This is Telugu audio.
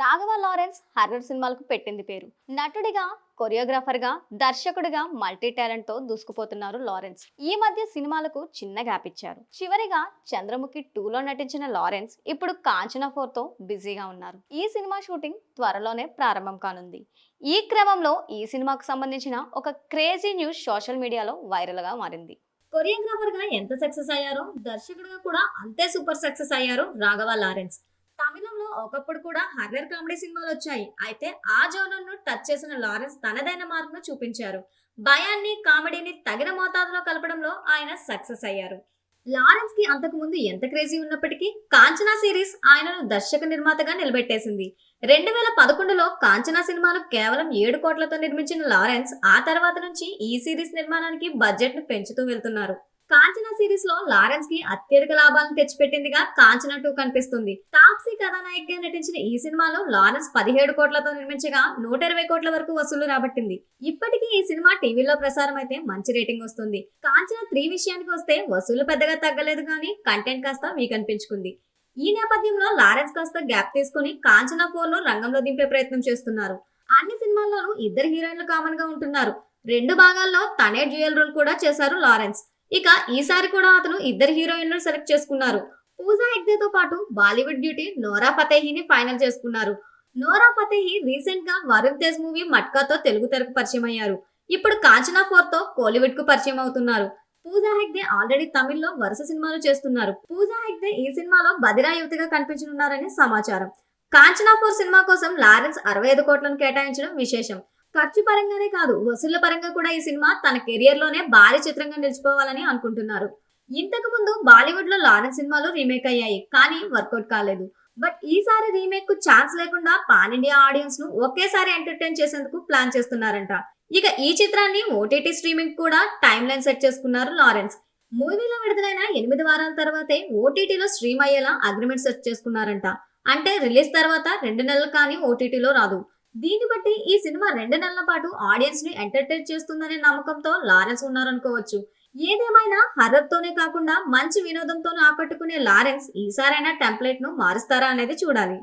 రాఘవ లారెన్స్ హర్రర్ సినిమాలకు పెట్టింది పేరు. నటుడిగా కొరియోగ్రాఫర్గా దర్శకుడిగా మల్టీ టాలెంట్తో దూసుకుపోతున్నారు లారెన్స్. ఈ మధ్య సినిమాలకు చిన్న గ్యాప్ ఇచ్చారు. చివరిగా చంద్రముఖి టూలో నటించిన లారెన్స్ ఇప్పుడు కాంచనా ఫోర్తో బిజీగా ఉన్నారు. ఈ సినిమా షూటింగ్ త్వరలోనే ప్రారంభం కానుంది. ఈ క్రమంలో ఈ సినిమాకు సంబంధించిన ఒక క్రేజీ న్యూస్ సోషల్ మీడియాలో వైరల్గా మారింది. కొరియోగ్రాఫర్గా ఎంత సక్సెస్ అయ్యారో దర్శకుడిగా కూడా అంతే సూపర్ సక్సెస్ అయ్యారు రాఘవ లారెన్స్. ఒకప్పుడు కూడా హర్రర్ కామెడీ సినిమాలు వచ్చాయి. అయితే ఆ జోనర్ను టచ్ చేసిన లారెన్స్ తనదైన మార్పును చూపించారు. భయాన్ని కామెడీని తగిన మోతాదులో కలపడంలో ఆయన సక్సెస్ అయ్యారు. లారెన్స్కి అంతకుముందు ఎంత క్రేజీ ఉన్నప్పటికీ కాంచనా సిరీస్ ఆయనను దర్శక నిర్మాతగా నిలబెట్టేసింది. రెండు వేల పదకొండులో కాంచనా సినిమాలు కేవలం ఏడు కోట్లతో నిర్మించిన లారెన్స్ ఆ తర్వాత నుంచి ఈ సిరీస్ నిర్మాణానికి బడ్జెట్ను పెంచుతూ వెళ్తున్నారు. కాంచన సిరీస్లో లారెన్స్కి అత్యధిక లాభాలను తెచ్చిపెట్టిందిగా కాంచన టూ కనిపిస్తుంది. తాప్సీ కథానాయకగా నటించిన ఈ సినిమాలో లారెన్స్ పదిహేడు కోట్లతో నిర్మించగా నూట ఇరవై కోట్ల వరకు వసూలు రాబట్టింది. ఇప్పటికీ ఈ సినిమా టీవీలో ప్రసారం అయితే మంచి రేటింగ్ వస్తుంది. కాంచన త్రీ విషయానికి వస్తే వసూలు పెద్దగా తగ్గలేదు కానీ కంటెంట్ కాస్త వీక్ అనిపించుకుంది. ఈ నేపథ్యంలో లారెన్స్ కాస్త గ్యాప్ తీసుకుని కాంచన ఫోర్ను రంగంలో దింపే ప్రయత్నం చేస్తున్నారు. అన్ని సినిమాల్లోనూ ఇద్దరు హీరోయిన్లు కామన్గా ఉంటున్నారు. రెండు భాగాల్లో తనే డ్యూయల్ రోల్ కూడా చేశారు లారెన్స్. ఇక ఈసారి కూడా అతను ఇద్దరు హీరోయిన్లు సెలెక్ట్ చేసుకున్నారు. పూజా హెగ్దేతో పాటు బాలీవుడ్ బ్యూటీ నోరా ఫతేహిని ఫైనల్ చేసుకున్నారు. నోరా ఫతేహి రీసెంట్గా వరుణ్ తేజ్ మూవీ మట్కాతో తెలుగు తెరకు పరిచయం అయ్యారు. ఇప్పుడు కాంచనా ఫోర్తో కోలీవుడ్కు పరిచయం అవుతున్నారు. పూజా హెగ్దే ఆల్రెడీ తమిళ్ళో వరుస సినిమాలు చేస్తున్నారు. పూజా హెగ్దే ఈ సినిమాలో బదిరా యువతిగా కనిపించనున్నారని సమాచారం. కాంచనా ఫోర్ సినిమా కోసం లారెన్స్ అరవై ఐదు కోట్లను కేటాయించడం విశేషం. ఖర్చు పరంగానే కాదు వసూళ్ళ పరంగా కూడా ఈ సినిమా తన కెరియర్లోనే భారీ చిత్రంగా నిలిచిపోవాలని అనుకుంటున్నారు. ఇంతకు ముందు బాలీవుడ్లో లారెన్స్ సినిమాలు రీమేక్ అయ్యాయి కానీ వర్కౌట్ కాలేదు. బట్ ఈసారి రీమేక్కు ఛాన్స్ లేకుండా పాన్ ఇండియా ఆడియన్స్ను ఒకేసారి ఎంటర్టైన్ చేసేందుకు ప్లాన్ చేస్తున్నారంట. ఇక ఈ చిత్రాన్ని ఓటీటీ స్ట్రీమింగ్ కూడా టైం లైన్ సెట్ చేసుకున్నారు లారెన్స్ మూవీలో విడుదలైన ఎనిమిది వారాల తర్వాతే ఓటీటీలో స్ట్రీమ్ అయ్యేలా అగ్రిమెంట్ సెట్ చేసుకున్నారంట. అంటే రిలీజ్ తర్వాత రెండు నెలలు కానీ ఓటీటీలో రాదు. దీన్ని బట్టి ఈ సినిమా రెండు నెలల పాటు ఆడియన్స్ని ఎంటర్టైన్ చేస్తుందనే నమ్మకంతో లారెన్స్ ఉన్నారనుకోవచ్చు. ఏదేమైనా హర్రర్ తోనే కాకుండా మంచి వినోదంతోనూ ఆకట్టుకునే లారెన్స్ ఈసారైనా టెంప్లెట్ను మారుస్తారా అనేది చూడాలి.